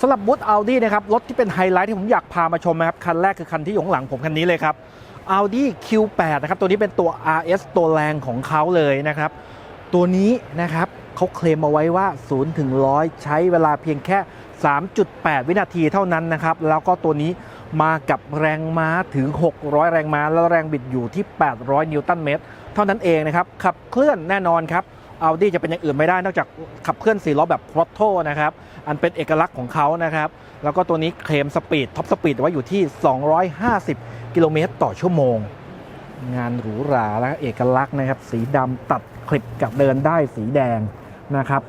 สำหรับบูธ Audi นะครับรถที่เป็นไฮไลท์ที่ผมอยากพามาชมนะครับคันแรกคือคันที่อยู่ข้างหลังผมคันนี้เลยครับ Audi Q8 นะครับตัวนี้เป็นตัว RS ตัวแรงของเขาเลยนะครับ ตัวนี้นะครับเขาเคลมเอาไว้ว่า 0 ถึง 100 ใช้เวลาเพียงแค่ 3.8 วินาทีเท่านั้นนะครับ แล้วก็ตัวนี้มากับแรงม้าถึง 600 แรงม้า แล้วแรงบิดอยู่ที่ 800 นิวตันเมตร เท่านั้นเองนะครับ ขับเคลื่อนแน่นอนครับ Audi จะเป็นอย่างอื่นไม่ได้นอกจากขับเคลื่อน4ล้อแบบ throttle นะครับ อันเป็นเอกลักษณ์ของเขานะครับ แล้วก็ตัวนี้เคลมสปีดท็อปสปีดไว้อยู่ที่ 250 กิโลเมตรต่อชั่วโมง งานหรูหราและเอกลักษณ์นะครับ สีดำตัดคลิปกับเดินได้สีแดงนะครับ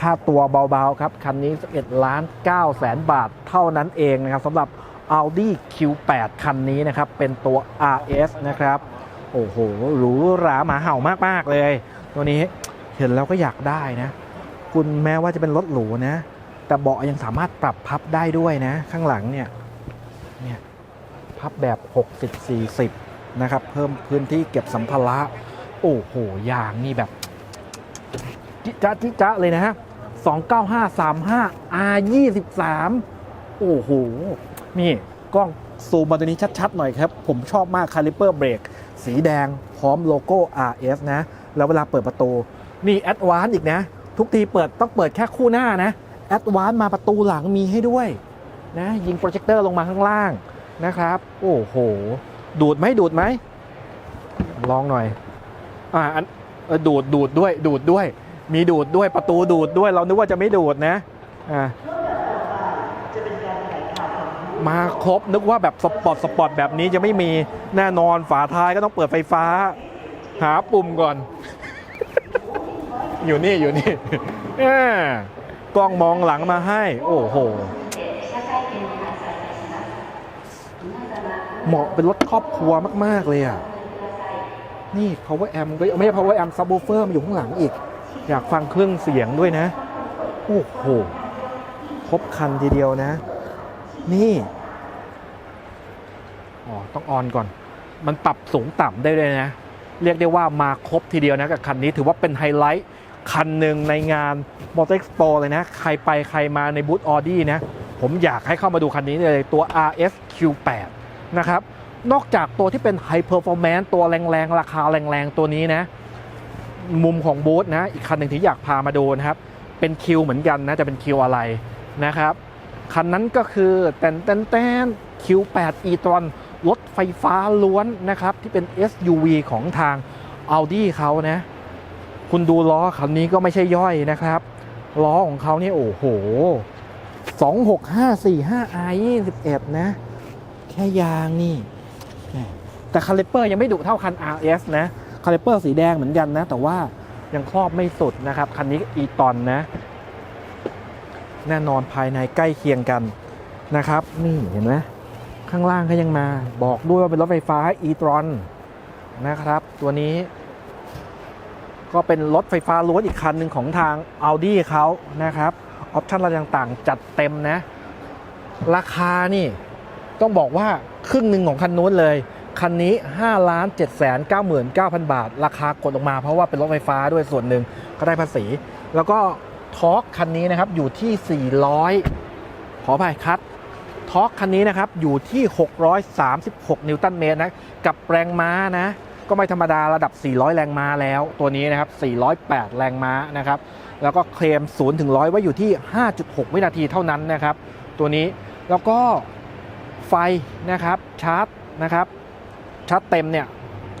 ค่าตัวเบาๆครับ คันนี้ 11 ล้าน9แสนบาทเท่านั้นเองนะครับสำหรับ Audi Q8 คันนี้นะครับ เป็นตัว RS นะครับ โอ้โหหรูหราหมาเห่ามากๆเลย ตัวนี้ เห็นแล้วก็อยากได้นะ คุณแม้ว่าจะเป็นรถหรูนะ แต่เบาะยังสามารถปรับพับได้ด้วยนะ ข้างหลังเนี่ยเนี่ยพับแบบ 60-40 นะครับ เพิ่มพื้นที่เก็บสัมภาระ โอ้โหยางนี่แบบ จิจ๊ะจิจ๊ะเลยนะฮะ 29535 R 23 โอ้โห นี่ กล้องซูมมาตัวนี้ชัด ๆ หน่อยครับ ผมชอบมากคาลิเปอร์เบรกสีแดงพร้อมโลโก้ RS นะ แล้วเวลาเปิดประตู นี่แอดวานอีกนะ ทุกทีเปิดต้องเปิดแค่คู่หน้านะแอดวานมาประตูหลังมีให้ด้วยนะยิงโปรเจคเตอร์ลงมาข้างล่างนะครับ โอ้โห ดูดไหมดูดไหมลองหน่อยอ่าดูดดูดด้วยดูดด้วย มีดูดด้วยประตูดูดด้วย เรานึกว่าจะไม่ดูดนะอ่ามาครบนึกว่าแบบสปอร์ตสปอร์ตแบบนี้จะไม่มีแน่นอนฝาท้ายก็ต้องเปิดไฟฟ้า หาปุ่มก่อน อยู่นี่อยู่นี่กล้องมองหลังมาให้ โอ้โห เหมาะเป็นรถครอบครัวมาก ๆ เลยอะ นี่ power amp ก็ไม่ใช่ power amp subwoofer มันอยู่ข้างหลังอีก อยากฟังเครื่องเสียงด้วยนะ โอ้โห ครบคันทีเดียวนะ นี่อ๋อต้องออนก่อน มันปรับสูงต่ำได้เลยนะ เรียกได้ว่ามาครบทีเดียวนะกับคันนี้ถือว่าเป็นไฮไลท์ คันหนึ่งในงาน m o t o r Expo เลยนะ ใครไปใครมาในบูธ Audi นะ ผมอยากให้เข้ามาดูคันนี้เลยตัว RS Q8 นะครับ นอกจากตัวที่เป็น High Performance ตัวแรงๆ ราคาแรงๆ ตัวนี้นะ มุมของบูธนะ อีกคันหนึ่งที่อยากพามาดูนะครับ เป็นคิวเหมือนกันนะ จะเป็นคิวอะไรนะครับ คันนั้นก็คือแตนแตนแตน Q8 e-tron รถไฟฟ้าล้วนนะครับ ที่เป็น SUV ของทาง Audi เขานะ คุณดูล้อคันนี้ก็ไม่ใช่ย่อยนะครับ ล้อของเขาเนี่ยโอ้โห 26545 R 21 นะ แค่ยางนี่ แต่คาลิเปอร์ยังไม่ดุเท่าคัน RS นะคาลิเปอร์สีแดงเหมือนกันนะ แต่ว่ายังครอบไม่สุดนะครับ คันนี้อีตอนนะ แน่นอนภายในใกล้เคียงกันนะครับ นี่เห็นไหมข้างล่างก็ยังมา บอกด้วยว่าเป็นรถไฟฟ้า e-tron นะครับ ตัวนี้ ก็เป็นรถไฟฟ้าล้วนอีกคันหนึ่งของทาง Audi เขานะครับออปชั่นอะไรต่างๆ จัดเต็มนะ ราคานี่ต้องบอกว่าครึ่งหนึ่งของคันนู้นเลย คันนี้5ล้าน7 9 9 0 0บาท ราคากดลงมาเพราะว่าเป็นรถไฟฟ้าด้วยส่วนหนึ่งก็ได้ภาษี แล้วก็ทอร์กคันนี้นะครับอยู่ที่ 400 ขออภัยคัดทอร์กคันนี้นะครับอยู่ที่ 636 นิวตันเมตรนะ กับแรงม้านะ ก็ไม่ธรรมดาระดับ 400 แรงม้าแล้ว ตัวนี้นะครับ 408 แรงม้านะครับ แล้วก็เคลม 0 ถึง 100 ไว้อยู่ที่ 5.6 วินาทีเท่านั้นนะครับ ตัวนี้ แล้วก็ไฟนะครับ ชาร์จนะครับ ชาร์จเต็มเนี่ย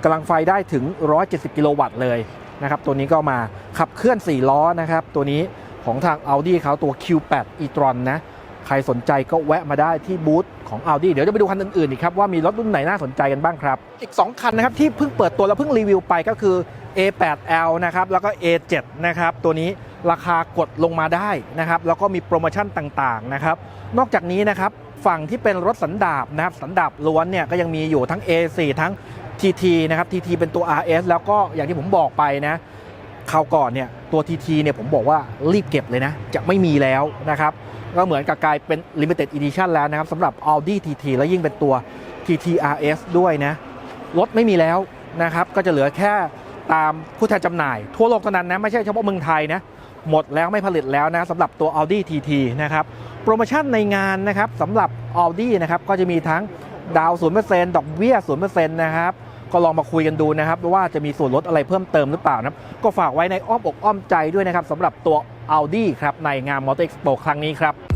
กำลังไฟได้ถึง 170 กิโลวัตต์เลยนะครับ ตัวนี้ก็มาขับเคลื่อน 4 ล้อนะครับ ตัวนี้ของทาง Audi เขาตัว Q8 e-tron นะ ใครสนใจก็แวะมาได้ที่บูธ ของ Audi เดี๋ยวจะไปดูคันอื่นๆอีกครับว่ามีรถรุ่นไหนน่าสนใจกันบ้างครับ อีก 2 คันนะครับที่เพิ่งเปิดตัวแล้วเพิ่งรีวิวไปก็คือ A8L นะครับแล้วก็ A7 นะครับตัวนี้ราคากดลงมาได้นะครับแล้วก็มีโปรโมชั่นต่างๆนะครับนอกจากนี้นะครับฝั่งที่เป็นรถสันดาบนะครับสันดาบล้วนเนี่ยก็ยังมีอยู่ทั้ง A4 ทั้ง TT นะครับ TT เป็นตัว RS แล้วก็อย่างที่ผมบอกไปนะคราวก่อนเนี่ยตัว TT เนี่ยผมบอกว่ารีบเก็บเลยนะ จะไม่มีแล้วนะครับ ก็เหมือนกับกลายเป็น Limited Edition แล้วนะครับสำหรับ Audi TT แล้วยิ่งเป็นตัว TT RS ด้วยนะ รถไม่มีแล้วนะครับ ก็จะเหลือแค่ตามผู้แทนจำหน่าย ทั่วโลกเท่านั้นนะ ไม่ใช่เฉพาะเมืองไทยนะ หมดแล้วไม่ผลิตแล้วนะสำหรับตัว Audi TT นะครับ โปรโมชั่นในงานนะครับสำหรับ Audi นะครับ ก็จะมีทั้งดาว 0%ดอกเบี้ย 0%นะครับก็ลองมาคุยกันดูนะครับว่าจะมีส่วนลดอะไรเพิ่มเติมหรือเปล่านะก็ฝากไว้ในอ้อมอกอ้อมใจด้วยนะครับสำหรับตัว Audi ครับในงาน Motor Expo ครั้งนี้ครับ